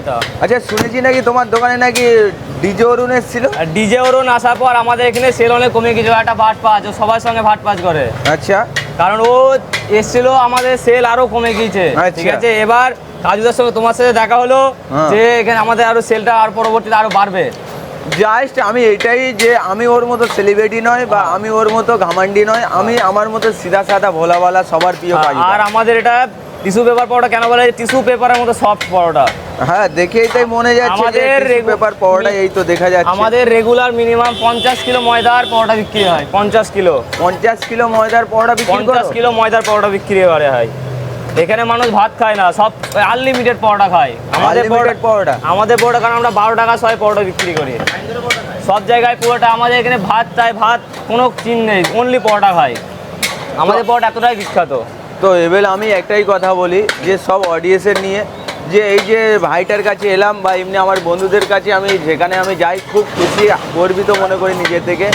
এটা। আচ্ছা শুনেছি নাকি তোমার দোকানে নাকি ডিজে অরুণ এসেছিল? ডিজে অরুণ আসার পর আমাদের এখানে সেল অনেক কমে গেছে ও একটা ভাট পাঁচ ও সবার সঙ্গে ভাট পাঁচ করে। আচ্ছা। কারণ ও এসেছিল আমাদের সেল আরও কমে গিয়েছে আচ্ছা। ঠিক আছে? এবার কাজুদার সঙ্গে তোমার সাথে দেখা হলো হ্যাঁ। যে এখানে আমাদের আরও সেলটা আর পরবর্তীতে আরও বাড়বে। জাস্ট আমি এটাই যে আমি ওর মতো সেলিব্রিটি নয় বা আমি ওর মতো ঘামান্ডি নয় আমি আমার মতো সিধা সাদা ভোলাওয়ালা সবার প্রিয় কাজ আর আমাদের এটা টিস্যু পেপার পরোটা কেন বলে? টিস্যু পেপারের মতো সফট পরোটা। হ্যাঁ দেখেই তাই মনে যাচ্ছে আমাদের পেপার পাওয়াটা এই তো দেখা যাচ্ছে। আমাদের রেগুলার মিনিমাম পঞ্চাশ কিলো ময়দার পরোটা বিক্রি হয় পঞ্চাশ কিলো। পঞ্চাশ কিলো ময়দার পরোটা বিক্রি করো। পঞ্চাশ কিলো ময়দার পরোটা বিক্রি করে হয়। এখানে মানুষ ভাত খায় না সব আনলিমিটেড পরোটা খায়। আমাদের পরোটা আমাদের পরোটা কারণ আমরা বারো টাকা ছয় পরোটা বিক্রি করি। সব জায়গায় পুরোটা আমাদের এখানে ভাত চাই ভাত কোনো চিন নেই অনলি পরোটা খায়। আমাদের পরোটা এতটাই বিখ্যাত। তো এবার আমি একটাই কথা বলি, যে সব অডিয়েন্সের নিয়ে, যে এই যে ভাইটার কাছে এলাম বা এমনি আমার বন্ধুদের কাছে আমি যেখানে আমি যাই, খুব খুশি, গর্বিত মনে করি নিজের থেকে।